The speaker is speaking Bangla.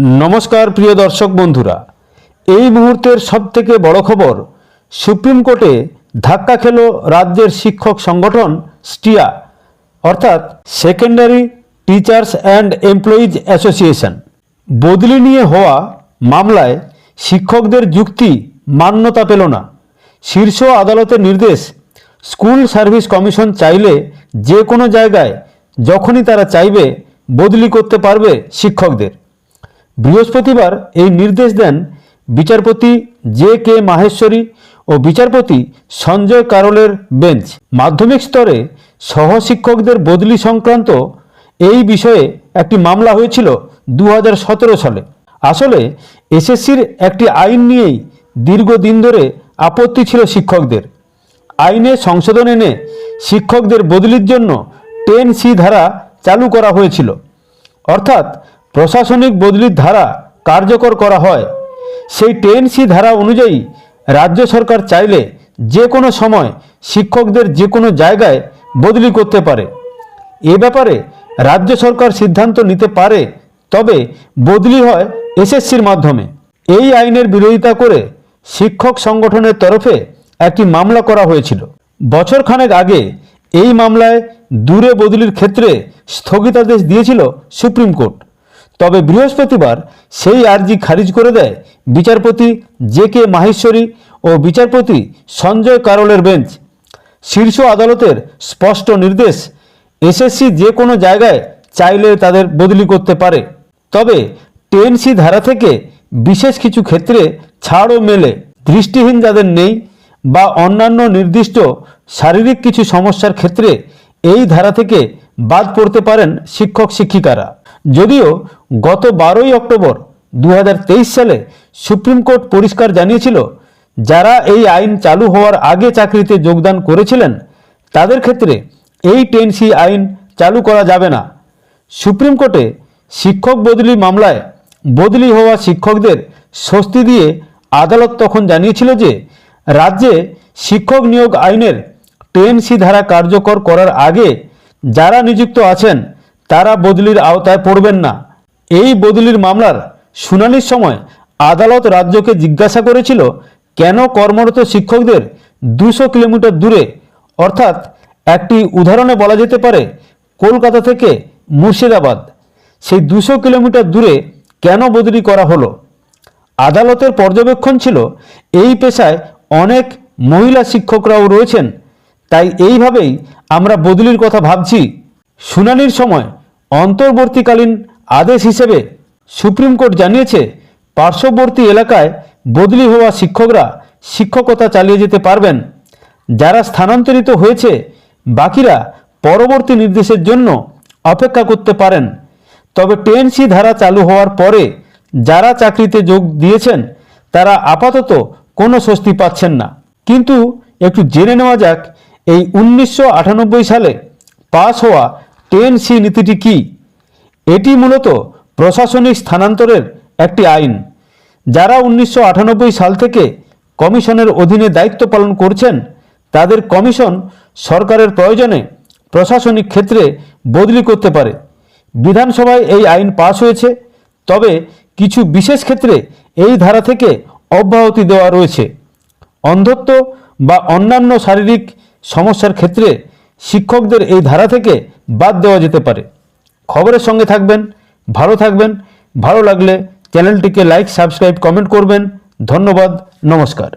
নমস্কার, প্রিয় দর্শক বন্ধুরা। এই মুহূর্তের সবথেকে বড় খবর, সুপ্রিম কোর্টে ধাক্কা খেল রাজ্যের শিক্ষক সংগঠন স্টিয়া, অর্থাৎ secondary teachers and employees association বদলি নিয়ে হওয়া মামলায় শিক্ষকদের যুক্তি মান্যতা পেল না। শীর্ষ আদালতের নির্দেশ, স্কুল সার্ভিস কমিশন চাইলে যে কোনো জায়গায় যখনই তারা চাইবে বদলি করতে পারবে শিক্ষকদের। বৃহস্পতিবার এই নির্দেশ দেন বিচারপতি জে কে মাহেশ্বরী ও বিচারপতি সঞ্জয় কারোলের বেঞ্চ। মাধ্যমিক স্তরে সহশিক্ষকদের বদলি সংক্রান্ত এই বিষয়ে একটি মামলা হয়েছিল দু হাজার সতেরো সালে। আসলে এসএসসির একটি আইন নিয়েই দীর্ঘদিন ধরে আপত্তি ছিল শিক্ষকদের। আইনে সংশোধন এনে শিক্ষকদের বদলির জন্য টেন সি ধারা চালু করা হয়েছিল। অর্থাৎ প্রশাসনিক বদলির ধারা কার্যকর করা হয়। সেই টেন সি ধারা অনুযায়ী রাজ্য সরকার চাইলে যে কোনো সময় শিক্ষকদের যে কোনো জায়গায় বদলি করতে পারে। এ ব্যাপারে রাজ্য সরকার সিদ্ধান্ত নিতে পারে, তবে বদলি হয় এসএসসির মাধ্যমে। এই আইনের বিরোধিতা করে শিক্ষক সংগঠনের তরফে একটি মামলা করা হয়েছিল। বছরখানেক আগে এই মামলায় দূরে বদলির ক্ষেত্রে স্থগিতাদেশ দিয়েছিল সুপ্রিম কোর্ট। তবে বৃহস্পতিবার সেই আর্জি খারিজ করে দেয় বিচারপতি জে কে মাহেশ্বরী ও বিচারপতি সঞ্জয় কারোলের বেঞ্চ। শীর্ষ আদালতের স্পষ্ট নির্দেশ, এসএসসি যে কোনো জায়গায় চাইলে তাদের বদলি করতে পারে। তবে টেনসি ধারা থেকে বিশেষ কিছু ক্ষেত্রে ছাড়ও মেলে। দৃষ্টিহীন যাদের নেই বা অন্যান্য নির্দিষ্ট শারীরিক কিছু সমস্যার ক্ষেত্রে এই ধারা থেকে বাদ পড়তে পারেন শিক্ষক শিক্ষিকারা যদিও গত বারোই অক্টোবর দু হাজার তেইশ সালে সুপ্রিম কোর্ট পরিষ্কার জানিয়েছিল, যারা এই আইন চালু হওয়ার আগে চাকরিতে যোগদান করেছিলেন, তাদের ক্ষেত্রে এই টেনসি আইন চালু করা যাবে না। সুপ্রিম কোর্টে শিক্ষক বদলি মামলায় বদলি হওয়া শিক্ষকদের স্বস্তি দিয়ে আদালত তখন জানিয়েছিল যে, রাজ্যে শিক্ষক নিয়োগ আইনের টেনসি ধারা কার্যকর করার আগে যারা নিযুক্ত আছেন তারা বদলির আওতায় পড়বেন না। এই বদলির মামলার শুনানির সময় আদালত রাজ্যকে জিজ্ঞাসা করেছিল, কেন কর্মরত শিক্ষকদের দুশো কিলোমিটার দূরে, অর্থাৎ একটি উদাহরণে বলা যেতে পারে, কলকাতা থেকে মুর্শিদাবাদ, সেই দুশো কিলোমিটার দূরে কেন বদলি করা হলো? আদালতের পর্যবেক্ষণ ছিল, এই পেশায় অনেক মহিলা শিক্ষকরাও রয়েছেন, তাই এইভাবেই আমরা বদলির কথা ভাবছি। শুনানির সময় অন্তর্বর্তীকালীন আদেশ হিসেবে সুপ্রিম কোর্ট জানিয়েছে, পার্শ্ববর্তী এলাকায় বদলি হওয়া শিক্ষকরা শিক্ষকতা চালিয়ে যেতে পারবেন। যারা স্থানান্তরিত হয়েছে, বাকিরা পরবর্তী নির্দেশের জন্য অপেক্ষা করতে পারেন। তবে টেনসি ধারা চালু হওয়ার পরে যারা চাকরিতে যোগ দিয়েছেন, তারা আপাতত কোনো স্বস্তি পাচ্ছেন না। কিন্তু একটু জেনে নেওয়া যাক, এই উনিশশো আটানব্বই সালে পাস হওয়া টেন সি নীতিটি কি? এটি মূলত প্রশাসনিক স্থানান্তরের একটি আইন, যারা উনিশশো আটানব্বই সাল থেকে কমিশনের অধীনে দায়িত্ব পালন করছেন। তাদের কমিশন সরকারের প্রয়োজনে প্রশাসনিক ক্ষেত্রে বদলি করতে পারে। বিধানসভায় এই আইন পাস হয়েছে, তবে কিছু বিশেষ ক্ষেত্রে এই ধারা থেকে অব্যাহতি দেওয়া রয়েছে। অন্ধত্ব বা অন্যান্য শারীরিক সমস্যার ক্ষেত্রে শিক্ষকদের এই ধারা থেকে বাদ দেওয়া যেতে পারে। খবরের সঙ্গে থাকবেন, ভালো থাকবেন, ভালো লাগলে চ্যানেলটিকে লাইক, সাবস্ক্রাইব, কমেন্ট করবেন। ধন্যবাদ, নমস্কার।